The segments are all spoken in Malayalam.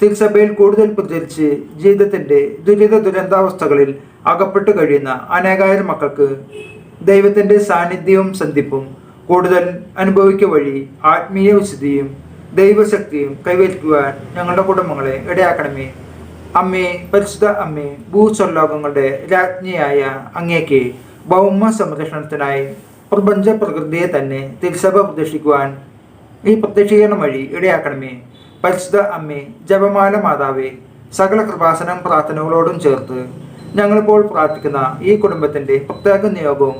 തിരുസഭയിൽ കൂടുതൽ പ്രചരിച്ച് ജീവിതത്തിന്റെ ദുരിത ദുരന്താവസ്ഥകളിൽ അകപ്പെട്ടു കഴിയുന്ന അനേകായിരം മക്കൾക്ക് ദൈവത്തിന്റെ സാന്നിധ്യവും സന്ധിപ്പും കൂടുതൽ അനുഭവിക്ക വഴി ആത്മീയ വിശുദ്ധിയും ദൈവശക്തിയും കൈവരിക്കുവാൻ ഞങ്ങളുടെ കുടുംബങ്ങളെ ഇടയാക്കണമേ. അമ്മേ പരിശുദ്ധ അമ്മേ ഭൂസ്വർലോകങ്ങളുടെ രാജ്ഞിയായ അങ്ങേക്ക് ഭൗമ സംരക്ഷണത്തിനായി പ്രപഞ്ച പ്രകൃതിയെ തന്നെ തിരുസഭ പ്രദർശിക്കുവാൻ ഈ പ്രത്യക്ഷീകരണം വഴി ഇടയാക്കണമേ. പരിശുദ്ധ അമ്മേ ജപമാല മാതാവേ സകല കൃപാസനം പ്രാർത്ഥനകളോടും ചേർത്ത് ഞങ്ങളിപ്പോൾ പ്രാർത്ഥിക്കുന്ന ഈ കുടുംബത്തിന്റെ പ്രത്യേക നിയോഗവും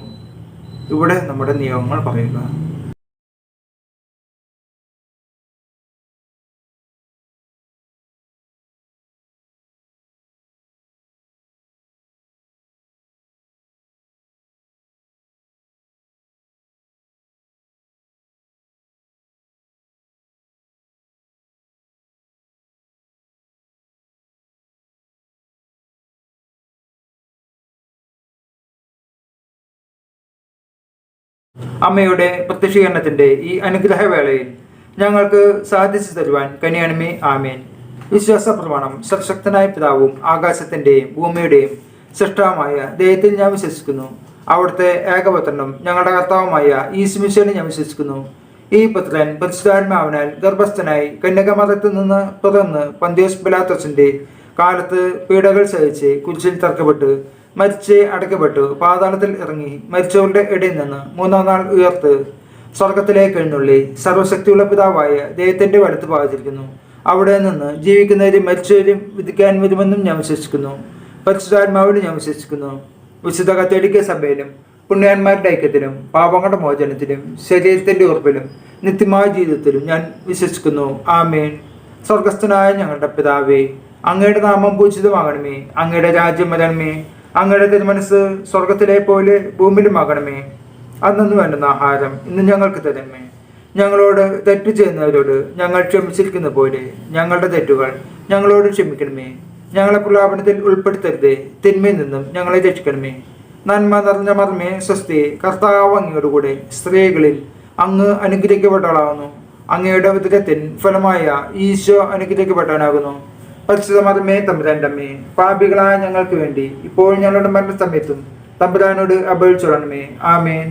ഇവിടെ നമ്മുടെ നിയോഗങ്ങൾ പറയുക. അമ്മയുടെ പ്രത്യക്ഷീകരണത്തിന്റെ ഈ അനുഗ്രഹവേളയിൽ ഞങ്ങൾക്ക് സാധിച്ചു തരുവാൻ കനിയണമേ ആമേൻ. വിശ്വാസ പ്രമാണം സർശക്തനായ പിതാവും ആകാശത്തിന്റെയും ഭൂമിയുടെയും സൃഷ്ടാവുമായ ദൈവത്തിൽ ഞാൻ വിശ്വസിക്കുന്നു. അവിടുത്തെ ഏകപുത്രനും ഞങ്ങളുടെ കർത്താവുമായ ഈ സുമിശേനെ ഞാൻ വിശ്വസിക്കുന്നു. ഈ പുത്രൻ പരിശുദ്ധാത്മാവിനാൽ ഗർഭസ്ഥനായി കന്യകമതത്തിൽ നിന്ന് പിറന്ന് പന്തിയോസ് ബിലാത്തസിന്റെ കാലത്ത് പീഡകൾ സഹിച്ച് കുരിശിൽ തറക്കപ്പെട്ട് മരിച്ച് അടക്കപ്പെട്ടു. പാതാളത്തിൽ ഇറങ്ങി മരിച്ചവരുടെ ഇടയിൽ നിന്ന് മൂന്നാം നാൾ ഉയർത്ത് സ്വർഗത്തിലേക്ക് എഴുന്നള്ളി. സർവശക്തിയുള്ള പിതാവായ ദൈവത്തിന്റെ വലത്ത് പാതിരിക്കുന്നു. അവിടെ നിന്ന് ജീവിക്കുന്നവരും മരിച്ചവരും വിധിക്കാൻ വരുമെന്നും ഞാൻ വിശ്വസിക്കുന്നു. പരിശുദ്ധാത്മാവിലും ഞാൻ വിശ്വസിക്കുന്നു. വിശുദ്ധ കത്തോലിക്ക സഭയിലും പുണ്യാന്മാരുടെ ഐക്യത്തിലും പാപങ്ങളുടെ മോചനത്തിലും ശരീരത്തിന്റെ ഉറപ്പിലും നിത്യമായ ജീവിതത്തിലും ഞാൻ വിശ്വസിക്കുന്നു. ആമേൻ. സ്വർഗസ്ഥനായ ഞങ്ങളുടെ പിതാവേ അങ്ങയുടെ നാമം പൂജിതമാകണമേ. അങ്ങയുടെ രാജ്യം വരണമേ. അങ്ങയുടെ തിരുമനസ് സ്വർഗത്തിലെ പോലെ ഭൂമിയിലുമാകണമേ അന്നു വേണ്ടുന്ന ആഹാരം ഇന്ന് ഞങ്ങൾക്ക് തരണമേ. ഞങ്ങളോട് തെറ്റ് ചെയ്യുന്നവരോട് ഞങ്ങൾ ക്ഷമിച്ചിരിക്കുന്ന പോലെ ഞങ്ങളുടെ തെറ്റുകൾ ഞങ്ങളോട് ക്ഷമിക്കണമേ. ഞങ്ങളെ പ്രലാപനത്തിൽ ഉൾപ്പെടുത്തരുതേ. തിന്മയിൽ നിന്നും ഞങ്ങളെ രക്ഷിക്കണമേ. നന്മ നിറഞ്ഞ മർമ്മേ സ്വസ്തി കർത്താവ് സ്ത്രീകളിൽ അങ്ങ് അനുഗ്രഹിക്കപ്പെട്ടവളാകുന്നു അങ്ങയുടെ ഉദരത്തിൻ ഫലമായ ഈശോ അനുഗ്രഹിക്കപ്പെട്ടവനാകുന്നു പരിശുദ്ധ തമ്പുരാന്റമ്മേ പാപികളായ ഞങ്ങൾക്ക് വേണ്ടി ഇപ്പോൾ ഞങ്ങളുടെ മരണസമയത്തും തമ്പുരാനോട് അപേക്ഷിച്ചോളണമേ ആമേൻ.